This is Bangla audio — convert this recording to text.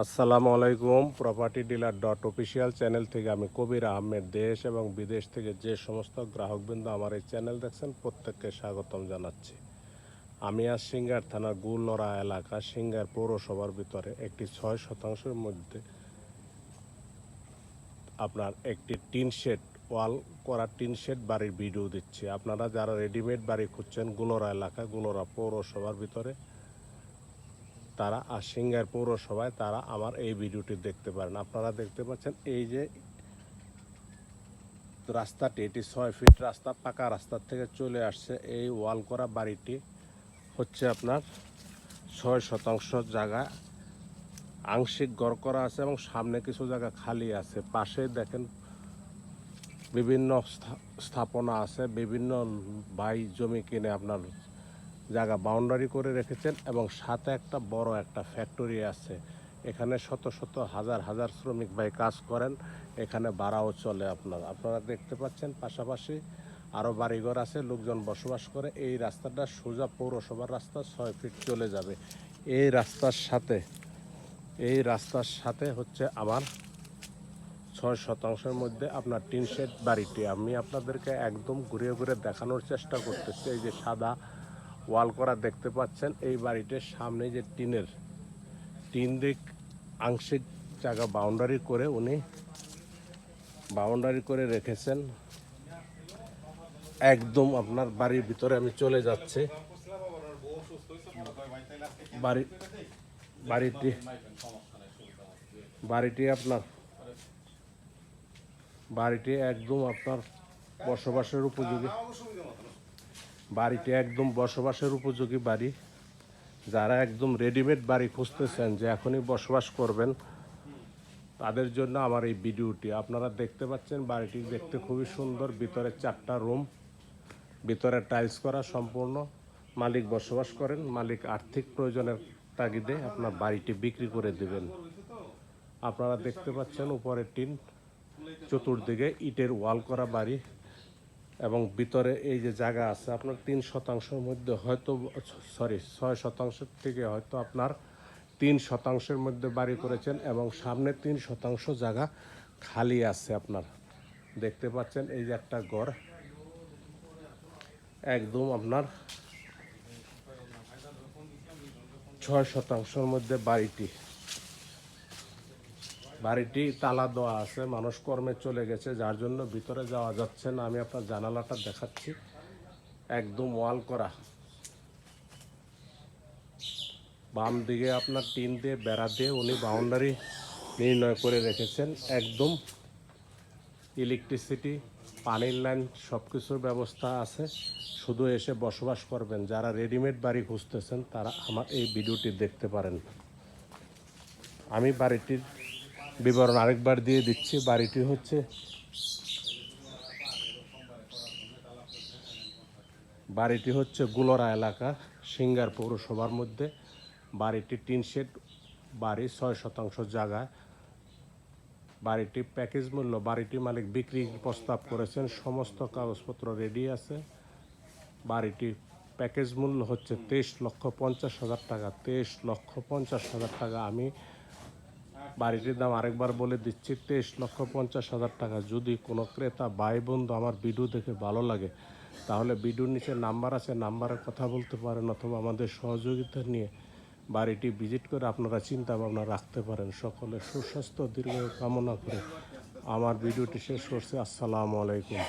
আসসালামু আলাইকুম। Property dealer dot official channel থেকে আমি কবির আহমেদ। দেশ এবং বিদেশ থেকে যে সমস্ত গ্রাহকবৃন্দ আমার এই চ্যানেল দেখছেন, প্রত্যেককে স্বাগতম জানাচ্ছি। আমি আজ সিঙ্গার থানার গুলনরা এলাকা, সিঙ্গার পৌরসভার ভিতরে একটি ছয় শতাংশের মধ্যে আপনার একটি টিন শেড, ওয়াল করা টিন শেড বাড়ির ভিডিও দিচ্ছি। আপনারা যারা রেডিমেড বাড়ি খুঁজছেন গুলরা এলাকা গুলরা পৌরসভার ভিতরে তারা আর সিঙ্গার পৌরসভায় তারা আমার এই ভিডিওটি দেখতে পারেন। আপনারা দেখতে পাচ্ছেন এই যে রাস্তাটি, এটি ছয় ফিট রাস্তা, পাকা রাস্তার থেকে চলে আসছে এই ওয়াল করা বাড়িটি। হচ্ছে আপনার ছয় শতাংশ জায়গা। আংশিক গড় করা আছে এবং সামনে কিছু জায়গা খালি আছে। পাশে দেখেন বিভিন্ন স্থা- স্থাপনা আছে, বিভিন্ন বাই জমি কিনে আপনার জায়গা বাউন্ডারি করে রেখেছেন এবং সাথে একটা বড় একটা ফ্যাক্টরি আছে। এখানে শত শত হাজার হাজার শ্রমিক ভাই কাজ করেন, এখানে ভাড়াও চলে আপনার। আপনারা দেখতে পাচ্ছেন পাশাপাশি আরও বাড়িঘর আছে, লোকজন বসবাস করে। এই রাস্তাটা সোজা পৌরসভার রাস্তা, ছয় ফিট চলে যাবে। এই রাস্তার সাথে, এই রাস্তার সাথে হচ্ছে আমার ছয় শতাংশের মধ্যে আপনার টিন শেড বাড়িটি। আমি আপনাদেরকে একদম ঘুরে ঘুরে দেখানোর চেষ্টা করতেছি। এই যে সাদা ওয়াল করা দেখতে পাচ্ছেন, এই বাড়িটির সামনে যে টিনের, টিন দিক আংশিক জায়গা বাউন্ডারি করে উনি বাউন্ডারি করে রেখেছেন। একদম আপনার বাড়ির ভিতরে আমি চলে যাচ্ছি। বাড়ি, বাড়িটি বাড়িটি আপনার, বাড়িটি একদম আপনার বসবাসের উপযোগী। বাড়িটি একদম বসবাসের উপযোগী বাড়ি। যারা একদম রেডিমেড বাড়ি খুঁজতেছেন যে এখনই বসবাস করবেন, তাদের জন্য আমার এই ভিডিওটি। আপনারা দেখতে পাচ্ছেন বাড়িটি দেখতে খুবই সুন্দর। ভিতরে চারটা রুম, ভিতরে টাইলস করা সম্পূর্ণ। মালিক বসবাস করেন, মালিক আর্থিক প্রয়োজনের তাগিদে আপনার বাড়িটি বিক্রি করে দেবেন। আপনারা দেখতে পাচ্ছেন উপরে টিন, চতুর্দিকে ইটের ওয়াল করা বাড়ি। এবং ভিতরে এই যে জায়গা আছে, আপনার তিন শতাংশের মধ্যে হয়তো, সরি, ছয় শতাংশের থেকে হয়তো আপনার তিন শতাংশের মধ্যে বাড়ি করেছেন এবং সামনে তিন শতাংশ জায়গা খালি আছে আপনার। দেখতে পাচ্ছেন এই যে একটা ঘর। একদম আপনার ছয় শতাংশের মধ্যে বাড়িটি। বাড়িটি তালা দেওয়া আছে, মানুষ কর্মে চলে গেছে, যার জন্য ভিতরে যাওয়া যাচ্ছে না। আমি আপনার জানালাটা দেখাচ্ছি। একদম ওয়াল করা। বাম দিকে আপনার টিন দিয়ে, বেড়া দিয়ে উনি বাউন্ডারি নির্ণয় করে রেখেছেন। একদম ইলেকট্রিসিটি, পানির লাইন সব কিছুর ব্যবস্থা আছে। শুধু এসে বসবাস করবেন। যারা রেডিমেড বাড়ি খুঁজতেছেন, তারা আমার এই ভিডিওটি দেখতে পারেন। আমি বাড়িটির বিবরণ আরেকবার দিয়ে দিচ্ছি, বাড়িটি হচ্ছে বাড়িটি হচ্ছে গুলরা এলাকা, সিঙ্গার পৌরসভার মধ্যে। বাড়িটি টিন শেড, বাড়ি ছয় শতাংশ জায়গা। বাড়িটি প্যাকেজ মূল্য, বাড়িটি মালিক বিক্রি প্রস্তাব করেছেন, সমস্ত কাগজপত্র রেডি আছে। বাড়িটি প্যাকেজ মূল্য হচ্ছে তেইশ লক্ষ পঞ্চাশ হাজার টাকা, তেইশ লক্ষ পঞ্চাশ হাজার টাকা। আমি বাড়িটির দাম আরেকবার বলে দিচ্ছি, তেইশ লক্ষ পঞ্চাশ হাজার টাকা। যদি কোনো ক্রেতা, ভাই, বন্ধু আমার ভিডিও দেখে ভালো লাগে, তাহলে ভিডিওর নিচে নাম্বার আছে, নাম্বারে কথা বলতে পারেন অথবা আমাদের সহযোগিতা নিয়ে বাড়িটি ভিজিট করে আপনারা চিন্তা ভাবনা রাখতে পারেন। সকলে সুস্বাস্থ্য দীর্ঘ কামনা করে আমার ভিডিওটি শেষ করছি। আসসালামু আলাইকুম।